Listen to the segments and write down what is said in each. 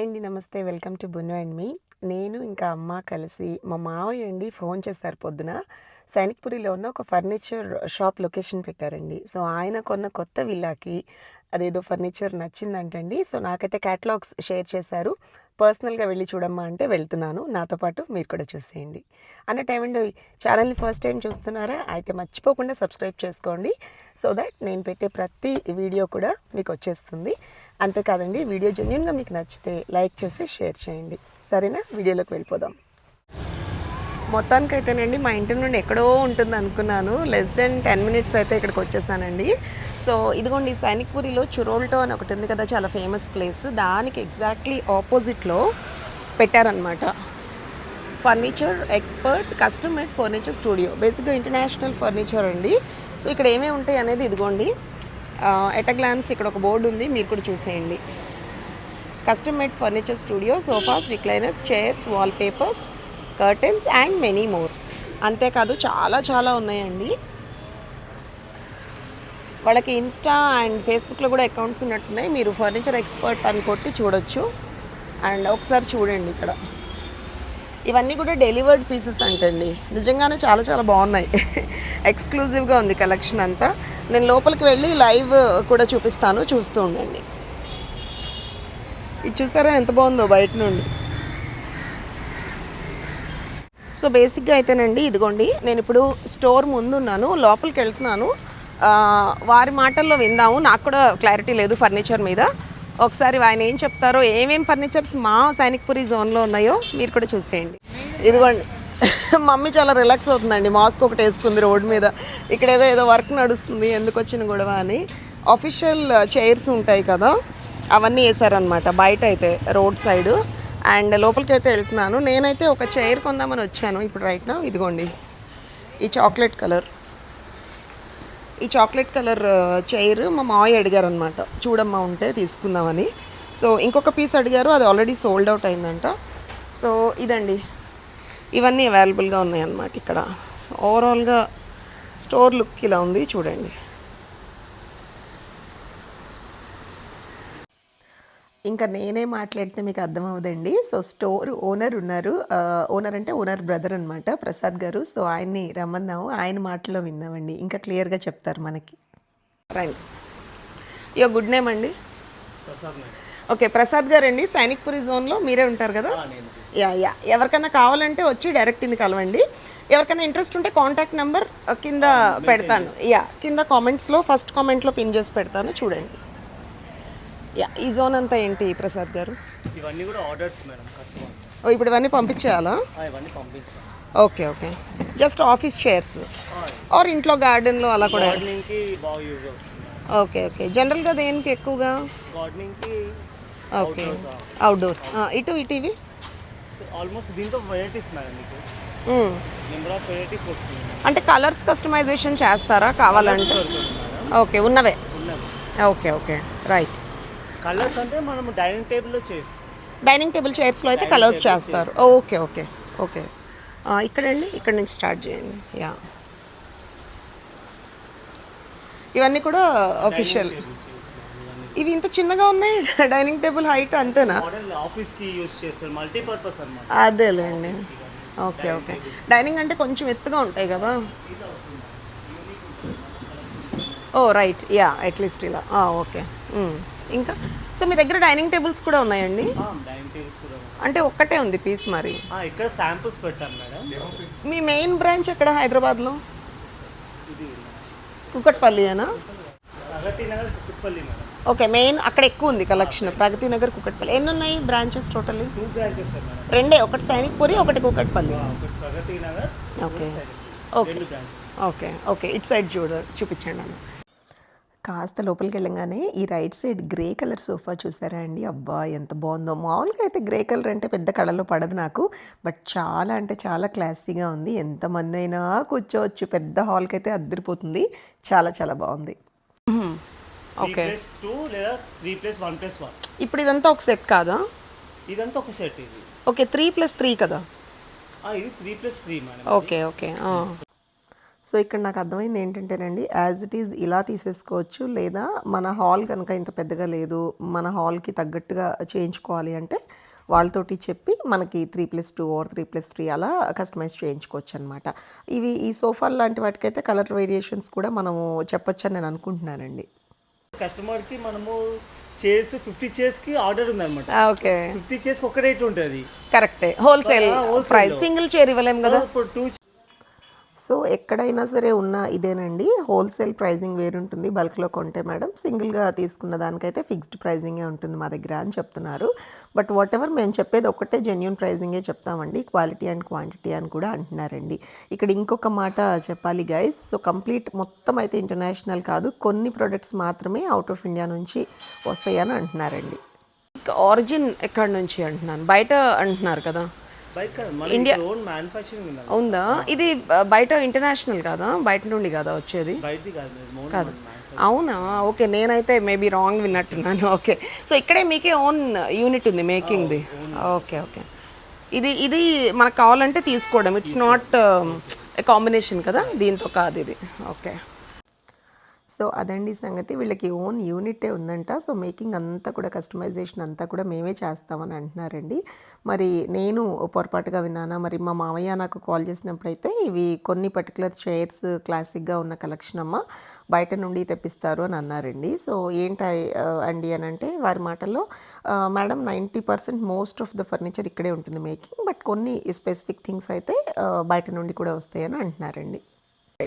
Hi అండి నమస్తే. Welcome to Bunu and me. నేను ఇంకా అమ్మ కలిసి మా మావయ్య అండి ఫోన్ చేస్తారు పొద్దున. సైనిక్పురిలో ఉన్న ఒక ఫర్నిచర్ షాప్ లొకేషన్ పెట్టారండి. సో ఆయన కొన్న కొత్త విల్లాకి అదేదో ఫర్నిచర్ నచ్చిందంటండి. సో నాకైతే క్యాటలాగ్స్ షేర్ చేశారు. పర్సనల్గా వెళ్ళి చూడమ్మా అంటే వెళ్తున్నాను. నాతో పాటు మీరు కూడా చూసేయండి. అన్నట్టు ఏమండి ఛానల్ని ఫస్ట్ టైం చూస్తున్నారా? అయితే మర్చిపోకుండా సబ్స్క్రైబ్ చేసుకోండి. సో దట్ నేను పెట్టే ప్రతి వీడియో కూడా మీకు వచ్చేస్తుంది. అంతేకాదండి వీడియో జెన్యున్గా మీకు నచ్చితే లైక్ చేసి షేర్ చేయండి. సరేనా? వీడియోలోకి వెళ్ళిపోదాం. మొత్తానికి అయితేనండి మా ఇంటి నుండి ఎక్కడో ఉంటుంది అనుకున్నాను. లెస్ దెన్ టెన్ మినిట్స్ అయితే ఇక్కడికి వచ్చేసానండి. సో ఇదిగోండి సైనిక్పురిలో చురోల్టో అని ఒకటి ఉంది కదా చాలా ఫేమస్ ప్లేస్ దానికి ఎగ్జాక్ట్లీ ఆపోజిట్లో పెట్టారనమాట furniture expert custom made furniture studio బేసిక్గా ఇంటర్నేషనల్ ఫర్నిచర్ అండి. సో ఇక్కడ ఏమేమి ఉంటాయి అనేది ఇదిగోండి. ఎట్ గ్లాన్స్ ఇక్కడ ఒక బోర్డు ఉంది మీరు కూడా చూసేయండి. Custom made furniture studio sofas recliners chairs wall papers curtains and many more. అంతేకాదు చాలా చాలా ఉన్నాయండి. వాళ్ళకి ఇన్స్టా అండ్ ఫేస్బుక్లో కూడా అకౌంట్స్ ఉన్నట్టున్నాయి. మీరు ఫర్నిచర్ ఎక్స్పర్ట్ అని కొట్టి చూడొచ్చు. అండ్ ఒకసారి చూడండి ఇక్కడ. ఇవన్నీ కూడా డెలివర్డ్ పీసెస్ అంటండి. నిజంగానే చాలా చాలా బాగున్నాయి. ఎక్స్క్లూజివ్గా ఉంది కలెక్షన్ అంతా. నేను లోపలికి వెళ్ళి లైవ్ కూడా చూపిస్తాను. చూస్తూ ఉండండి. ఇది చూసారా? ఎంత బాగుందో బయట నుండి. సో బేసిక్గా అయితేనండి ఇదిగోండి నేను ఇప్పుడు స్టోర్ ముందు ఉన్నాను లోపలికి వెళ్తున్నాను వారి మాటల్లో విందాము నాకు కూడా క్లారిటీ లేదు ఫర్నిచర్ మీద. ఒకసారి ఆయన ఏం చెప్తారో ఏమేమి ఫర్నిచర్స్ మా సైనిక్పురి జోన్లో ఉన్నాయో మీరు కూడా చూసేయండి. ఇదిగోండి మమ్మీ చాలా రిలాక్స్ అవుతుందండి మాస్క్ ఒకటి వేసుకుంది రోడ్ మీద. ఇక్కడ ఏదో ఏదో వర్క్ నడుస్తుంది ఎందుకు వచ్చిన గొడవ అని. అఫీషియల్ చైర్స్ ఉంటాయి కదా అవన్నీ వేసారనమాట బయట అయితే రోడ్ సైడు. అండ్ లోపలికి అయితే వెళ్తున్నాను. నేనైతే ఒక చైర్ కొందామని వచ్చాను. ఇప్పుడు రైట్ నా ఇదిగోండి. ఈ చాక్లెట్ కలర్. ఈ చాక్లెట్ కలర్ చైర్ మా మావయ్య అడిగారు అనమాట చూడమ్మా ఉంటే తీసుకుందామని. సో ఇంకొక పీస్ అడిగారు. అది ఆల్రెడీ సోల్డ్ అవుట్ అయిందంట. సో ఇదండి. ఇవన్నీ అవైలబుల్గా ఉన్నాయన్నమాట ఇక్కడ. సో ఓవరాల్గా స్టోర్ లుక్ ఇలా ఉంది. చూడండి. ఇంకా నేనే మాట్లాడితే మీకు అర్థమవుదండి. సో స్టోర్ ఓనర్ ఉన్నారు. ఓనర్ అంటే ఓనర్ బ్రదర్ అనమాట ప్రసాద్ గారు. సో ఆయన్ని రమ్మందాము ఆయన మాటలో విందామండి ఇంకా క్లియర్గా చెప్తారు మనకి. రండి. యో గుడ్ నేమ్ అండి? ఓకే ప్రసాద్ గారు అండి సైనిక్పురి జోన్లో మీరే ఉంటారు కదా? Yeah yeah. ఎవరికైనా కావాలంటే వచ్చి డైరెక్ట్ ఇది కలవండి. ఎవరికైనా ఇంట్రెస్ట్ ఉంటే కాంటాక్ట్ నెంబర్ కింద పెడతాను. యా కింద కామెంట్స్లో ఫస్ట్ కామెంట్లో పిన్ చేసి పెడతాను. చూడండి. ఈ జోన్ అంతా ఏంటి ప్రసాద్ గారు? ఇవన్నీ కూడా ఆర్డర్స్ మేడం ఓ ఇప్పుడు ఇవన్నీ పంపించేయాలా? ఇవన్నీ పంపించాం. Okay okay. Just office chairs or ఇంట్లో గార్డెన్లో అలా కూడా? గార్డెనింగ్కి బాగా యూజ్ అవుతుంది. Okay okay. జనరల్గా దేనికి ఎక్కువగా? గార్డెనింగ్కి ఓకే. అవుట్డోర్స్ ఇటు ఇటు ఇవి? ఆల్మోస్ట్ దీంతో వెరైటీస్ మేడం మీకు. నెంబర్ ఆఫ్ వెరైటీస్ వస్తుంది. అంటే కలర్స్ కస్టమైజేషన్ చేస్తారా కావాలంటే? ఓకే ఉన్నవే. Okay okay. రైట్ కలర్స్ అంటే మనం డైనింగ్ టేబుల్లో చేస్తాం డైనింగ్ టేబుల్ చైర్స్లో అయితే కలర్స్ చేస్తారు. Okay okay okay. ఇక్కడండి ఇక్కడ నుంచి స్టార్ట్ చేయండి. యా. ఇవన్నీ కూడా అఫీషియల్ ఇవి ఇంత చిన్నగా ఉన్నాయి? డైనింగ్ టేబుల్ హైట్ అంతేనా? ఆఫీస్కి యూజ్ చేస్తారు. మల్టీపర్పస్ అనమాట అదేలేండి. Okay okay. డైనింగ్ అంటే కొంచెం ఎత్తుగా ఉంటాయి కదా? Oh right. యా అట్లీస్ట్ ఇలా. ఓకే. ఇంకా సో మీ దగ్గర డైనింగ్ టేబుల్స్ కూడా ఉన్నాయండి? డైనింగ్ టేబుల్స్ కూడా ఉన్నాయి. అంటే ఒక్కటే ఉంది పీస్ మరి. ఇక్కడ శాంపుల్స్ పెట్టాం మేడం. మీ మెయిన్ బ్రాంచ్ ఎక్కడ హైదరాబాద్లో? కుకట్పల్లియేనా Pragathi Nagar Kukatpally madam. Okay main అక్కడ ఎక్కువ ఉంది కలెక్షన్. ప్రగతి నగర్ కుకట్పల్లి ఎన్ని ఉన్నాయి branches total two branches madam. రెండే ఒకటి కుకట్పల్లి ఆ, ఒకటి Pragathi Nagar okay. Okay. Okay okay. ఇటు సైడ్ చూడ చూపించండి అన్న. కాస్త లోపలికి వెళ్ళంగానే ఈ right side grey colour sofa చూసారా అండి? అబ్బా ఎంత బాగుందో. మామూలుగా అయితే గ్రే కలర్ అంటే పెద్ద కళలో పడదు నాకు. బట్ చాలా అంటే చాలా క్లాసీగా ఉంది. ఎంతమంది అయినా కూర్చోవచ్చు. పెద్ద హాల్కి అయితే అద్దరిపోతుంది. చాలా చాలా బాగుంది. ఓకే. లేదా three plus one plus one. ఇప్పుడు ఇదంతా ఒక సెట్ కాదా? ఇదంతా ఒక సెట్ ఇది. ఓకే త్రీ ప్లస్ త్రీ కదా? ఆ, ఇది three plus three okay okay. ఆ. సో ఇక్కడ నాకు అర్థమైంది ఏంటంటేనండి యాజ్ ఇట్ ఈజ్ ఇలా తీసేసుకోవచ్చు లేదా మన హాల్ కనుక ఇంత పెద్దగా లేదు మన హాల్కి తగ్గట్టుగా చేయించుకోవాలి అంటే వాళ్ళతోటి చెప్పి మనకి three plus two or three plus three అలా కస్టమైజ్ చేయించుకోవచ్చు అనమాట ఇవి ఈ సోఫాలు లాంటి వాటికైతే కలర్ వేరియేషన్స్ కూడా మనము చెప్పొచ్చు అని నేను అనుకుంటున్నానండి. కస్టమర్కి మనము చైర్స్ ఫిఫ్టీ చైర్స్కి ఆర్డర్ ఉందన్నమాట. ఓకే ఫిఫ్టీ చైర్స్కి ఒక రేట్ ఉంటుంది. కరెక్టే హోల్సేల్ ప్రైస్. సింగిల్ చైర్ ఇవ్వలేం కదా? ఇప్పుడు టూ సో ఎక్కడైనా సరే ఉన్న ఇదేనండి. హోల్సేల్ ప్రైజింగ్ వేరుంటుంది. బల్క్లో కొంటే మేడం సింగిల్గా తీసుకున్న దానికైతే ఫిక్స్డ్ ప్రైజింగే ఉంటుంది మా దగ్గర అని చెప్తున్నారు. బట్ వాట్ ఎవర్ మేము చెప్పేది ఒక్కటే జెన్యున్ ప్రైజింగే చెప్తామండి. క్వాలిటీ అండ్ క్వాంటిటీ అని కూడా అంటున్నారండి. ఇక్కడ ఇంకొక మాట చెప్పాలి గైస్. సో కంప్లీట్ మొత్తం అయితే ఇంటర్నేషనల్ కాదు. కొన్ని ప్రోడక్ట్స్ మాత్రమే అవుట్ ఆఫ్ ఇండియా నుంచి వస్తాయని అంటున్నారండి. ఆరిజిన్ ఎక్కడి నుంచి అంటున్నాను? బయట అంటున్నారు కదా? ఇండియా ఉంది ఇది బయట ఇంటర్నేషనల్ కాదా? బయట నుండి కదా వచ్చేది? కాదు అవునా? ఓకే నేనైతే మేబీ రాంగ్ విన్నట్టున్నాను. ఓకే. సో ఇక్కడే మీకే ఓన్ యూనిట్ ఉంది మేకింగ్ది ఓకే ఓకే. ఇది ఇది మనకు కావాలంటే తీసుకోవడం. ఇట్స్ నాట్ కాంబినేషన్ కదా? దీంతో కాదు ఇది. ఓకే. సో అదండి సంగతి. వీళ్ళకి ఓన్ యూనిటే ఉందంట. సో మేకింగ్ అంతా కూడా కస్టమైజేషన్ అంతా కూడా మేమే చేస్తామని అంటున్నారండి. మరి నేను పొరపాటుగా విన్నానా? మరి మా మామయ్య నాకు కాల్ చేసినప్పుడైతే ఇవి కొన్ని పర్టికులర్ చైర్స్ క్లాసిక్గా ఉన్న కలెక్షన్ అమ్మ బయట నుండి తెప్పిస్తారు అని అన్నారండి. సో ఏంటి అండి అని అంటే వారి మాటల్లో madam ninety percent most of the furniture ఇక్కడే ఉంటుంది మేకింగ్ బట్ కొన్ని స్పెసిఫిక్ థింగ్స్ అయితే బయట నుండి కూడా వస్తాయని అంటున్నారండి.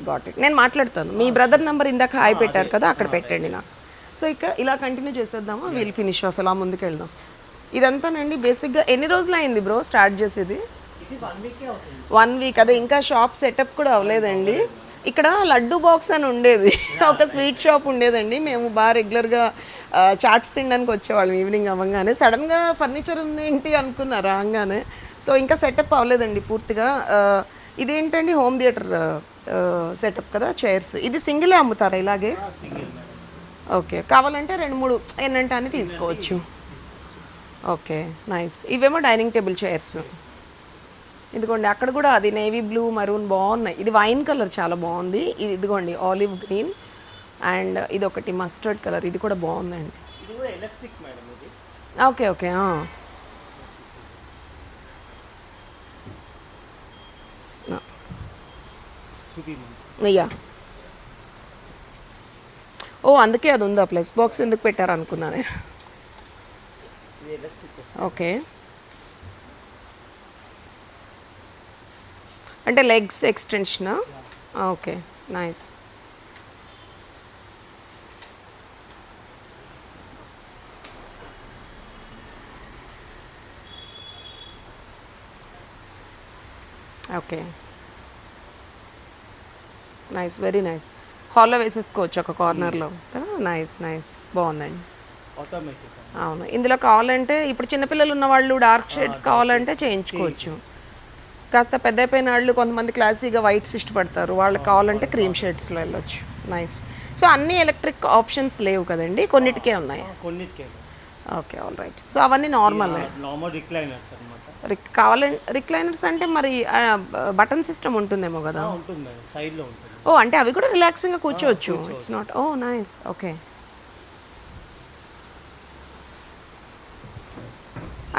గాట్ ఇట్ నేను మాట్లాడతాను. మీ బ్రదర్ నెంబర్ ఇందాక హాయ్ పెట్టారు కదా అక్కడ పెట్టండి నాకు. సో ఇక్కడ ఇలా కంటిన్యూ చేసేద్దామా? వీల్ ఫినిష్ ఆఫ్ ఇలా ముందుకు వెళ్దాం ఇదంతానండి బేసిక్గా ఎన్ని రోజులు అయింది బ్రో స్టార్ట్ చేసేది? వన్ వీకే అవుతుంది. వన్ వీక్ అదే ఇంకా షాప్ సెటప్ కూడా అవ్వలేదండి. ఇక్కడ లడ్డు బాక్స్ అని ఉండేది. ఒక స్వీట్ షాప్ ఉండేదండి. మేము బాగా రెగ్యులర్గా చాట్స్ తినడానికి వచ్చేవాళ్ళం ఈవినింగ్ అవ్వగానే. సడన్గా ఫర్నిచర్ ఉంది ఏంటి అనుకున్నారు రాగానే. సో ఇంకా సెటప్ అవ్వలేదండి పూర్తిగా. ఇదేంటండి? హోమ్ థియేటర్ సెటప్ కదా చైర్స్ ఇది సింగిలే అమ్ముతారా ఇలాగే? ఓకే. కావాలంటే రెండు మూడు ఎన్నంటే అని తీసుకోవచ్చు. Okay nice. ఇవేమో డైనింగ్ టేబుల్ చైర్స్ ఇదిగోండి అక్కడ కూడా అది నేవీ బ్లూ మరూన్ బాగున్నాయి. ఇది వైన్ కలర్ చాలా బాగుంది. ఇది ఇదిగోండి ఆలివ్ గ్రీన్. అండ్ ఇది ఒకటి మస్టర్డ్ కలర్. ఇది కూడా బాగుందండి. ఓకే ఓకే ఆ. ఆ, చూపి యా. ఓ అందుకే అది ఉందా ప్లస్ బాక్స్ ఎందుకు పెట్టారు అనుకున్నానే ఇది ఎలక్ట్రిక్ ఓకే. అంటే legs ఎక్స్టెన్షనా? Okay nice. Okay. Nice very nice హాల్లో వేసేసుకోవచ్చు ఒక కార్నర్లో నైస్ నైస్ బాగుందండి అవును. ఇందులో కావాలంటే ఇప్పుడు చిన్నపిల్లలు ఉన్న వాళ్ళు డార్క్ షేడ్స్ కావాలంటే చేయించుకోవచ్చు. కాస్త పెద్ద అయిపోయిన వాళ్ళు కొంతమంది క్లాసీగా వైట్స్ ఇష్టపడతారు వాళ్ళకి కావాలంటే క్రీమ్ షేడ్స్లో వెళ్ళొచ్చు. నైస్ సో అన్ని ఎలక్ట్రిక్ ఆప్షన్స్ లేవు కదండి. కొన్నిటికే ఉన్నాయి? కొన్నిటికే ఓకే ఆల్ రైట్ సో అవన్నీ నార్మల్ రిక్లైనర్స్ అనమాట కావాలంటే రిక్లైనర్స్ అంటే మరి బటన్ సిస్టమ్ ఉంటుందేమో కదా? ఉంటుంది సైడ్లో ఉంటుంది. ఓ అంటే అవి కూడా రిలాక్సింగ్గా కూర్చోవచ్చు. It's not oh nice okay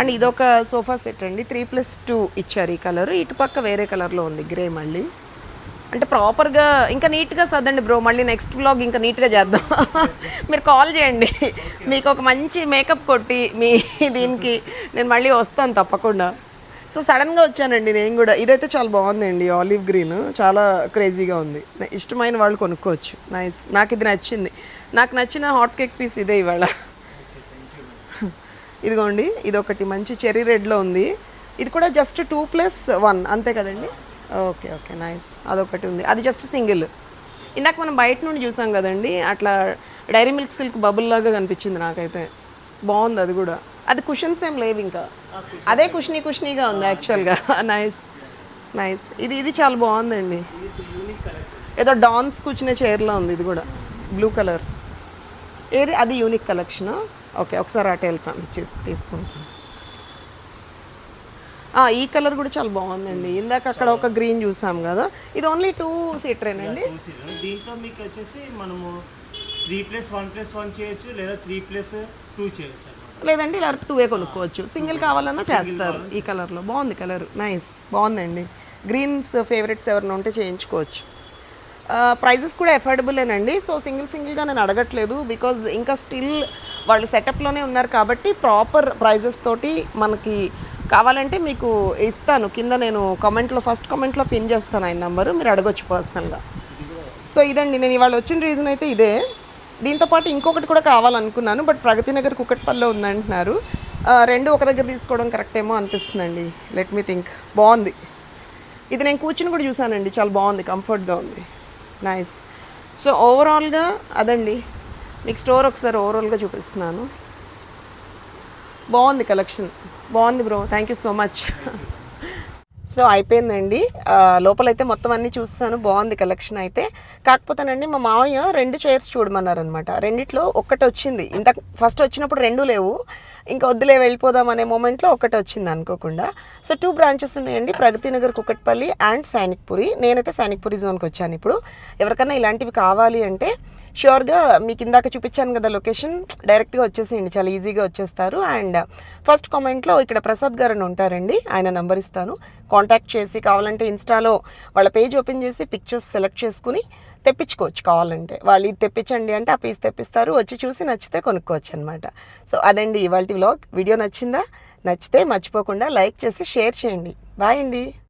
and ఇదొక సోఫా సెట్ అండి. త్రీ ప్లస్ టూ ఇచ్చారు ఈ కలర్ ఇటు పక్క వేరే కలర్లో ఉంది గ్రే మళ్ళీ. అంటే ప్రాపర్గా ఇంకా నీట్గా సర్దండి బ్రో మళ్ళీ నెక్స్ట్ బ్లాగ్ ఇంకా నీట్గా చేద్దాం. మీరు కాల్ చేయండి. మీకు ఒక మంచి మేకప్ కొట్టి మీ దీనికి నేను మళ్ళీ వస్తాను తప్పకుండా. సో సడన్గా వచ్చానండి నేను కూడా. ఇదైతే చాలా బాగుందండి ఆలివ్ గ్రీన్. చాలా క్రేజీగా ఉంది. ఇష్టమైన వాళ్ళు కొనుక్కోవచ్చు. నైస్. నాకు ఇది నచ్చింది. నాకు నచ్చిన హాట్ కేక్ పీస్ ఇదే ఇవాళ. ఇదిగోండి ఇది ఒకటి మంచి చెర్రీ రెడ్లో ఉంది. ఇది కూడా జస్ట్ టూ ప్లస్ వన్ అంతే కదండి? Okay okay nice. అదొకటి ఉంది. అది జస్ట్ సింగిల్. ఇందాక మనం బయట నుండి చూసాం కదండి అట్లా డైరీ మిల్క్ సిల్క్ బబుల్ లాగా కనిపించింది నాకైతే. బాగుంది అది కూడా. అది కుషన్స్ ఏం లేవు ఇంకా. అదే కుషనీ కుషనీగా ఉంది యాక్చువల్గా నైస్ నైస్ ఇది ఇది చాలా బాగుందండి. ఏదో డాన్స్ కూర్చునే చైర్లో ఉంది ఇది కూడా. బ్లూ కలర్ ఏది? అది యూనిక్ కలెక్షన్ ఓకే ఒకసారి అటు వెళ్తాను. చేసి తీసుకుంటాను. ఆ, ఈ కలర్ కూడా చాలా బాగుందండి. ఇందాక అక్కడ ఒక గ్రీన్ చూసాం కదా. ఇది ఓన్లీ టూ సీటరేనండి దీంట్లో మీకు వచ్చేసి మనము three plus one plus one చేయొచ్చు లేదా త్రీ ప్లస్ టూ చేయొచ్చు లేదంటే ఇలా టూ ఏ కొనుక్కోవచ్చు. సింగిల్ కావాలన్నా చేస్తారు ఈ కలర్లో బాగుంది కలర్ నైస్ బాగుందండి. గ్రీన్స్ ఫేవరెట్స్ ఎవరైనా ఉంటే చేయించుకోవచ్చు. ప్రైజెస్ కూడా ఎఫోర్డబులేనండి సో సింగిల్ సింగిల్గా నేను అడగట్లేదు బికాజ్ ఇంకా స్టిల్ వాళ్ళు సెటప్లోనే ఉన్నారు కాబట్టి ప్రాపర్ ప్రైజెస్ తోటి మనకి కావాలంటే మీకు ఇస్తాను. కింద నేను కామెంట్లో ఫస్ట్ కామెంట్లో పిన్ చేస్తాను ఆయన నెంబరు మీరు అడగొచ్చు పర్సనల్గా సో ఇదండి. నేను ఇవాళ వచ్చిన రీజన్ అయితే ఇదే. దీంతో పాటు ఇంకొకటి కూడా కావాలనుకున్నాను బట్ ప్రగతి నగర్ కుక్కట్పల్లిలో ఉందంటున్నారు. రెండు ఒక దగ్గర తీసుకోవడం కరెక్ట్ ఏమో అనిపిస్తుందండి. లెట్ మీ థింక్ బాగుంది. ఇది నేను కూర్చుని కూడా చూసానండి. చాలా బాగుంది. కంఫర్ట్గా ఉంది. నైస్ సో ఓవరాల్గా అదండి. మీకు స్టోర్ ఒకసారి ఓవరాల్గా చూపిస్తున్నాను. బాగుంది కలెక్షన్. బాగుంది bro. Thank you so much so అయిపోయిందండి. లోపలైతే మొత్తం అన్నీ చూస్తాను. బాగుంది కలెక్షన్ అయితే. కాకపోతేనండి మా మావయ్య రెండు చైర్స్ చూడమన్నారనమాట రెండిట్లో ఒక్కటి వచ్చింది. ఇంత ఫస్ట్ వచ్చినప్పుడు రెండు లేవు. ఇంకా వద్దులే వెళ్ళిపోదాం అనే మూమెంట్లో ఒకటి వచ్చింది అనుకోకుండా. సో టూ బ్రాంచెస్ ఉన్నాయండి. ప్రగతి నగర్ కుకట్పల్లి అండ్ సైనిక్పురి. నేనైతే సైనిక్పురి జోన్కి వచ్చాను ఇప్పుడు. ఎవరికైనా ఇలాంటివి కావాలి అంటే షూర్గా మీకు ఇందాక చూపించాను కదా లొకేషన్ డైరెక్ట్గా వచ్చేసేయండి చాలా ఈజీగా వచ్చేస్తారు. అండ్ ఫస్ట్ కామెంట్లో ఇక్కడ ప్రసాద్ గారు అని ఉంటారండి ఆయన నంబర్ ఇస్తాను. కాంటాక్ట్ చేసి కావాలంటే ఇన్స్టాలో వాళ్ళ పేజ్ ఓపెన్ చేసి పిక్చర్స్ సెలెక్ట్ చేసుకుని తెప్పించుకోవచ్చు కావాలంటే. వాళ్ళు ఇది తెప్పించండి అంటే ఆ పీస్ తెప్పిస్తారు వచ్చి చూసి నచ్చితే కొనుక్కోవచ్చు అనమాట సో అదండి ఇవాళ వ్లాగ్ వీడియో నచ్చిందా? నచ్చితే మర్చిపోకుండా లైక్ చేసి షేర్ చేయండి. బాయ్ అండి.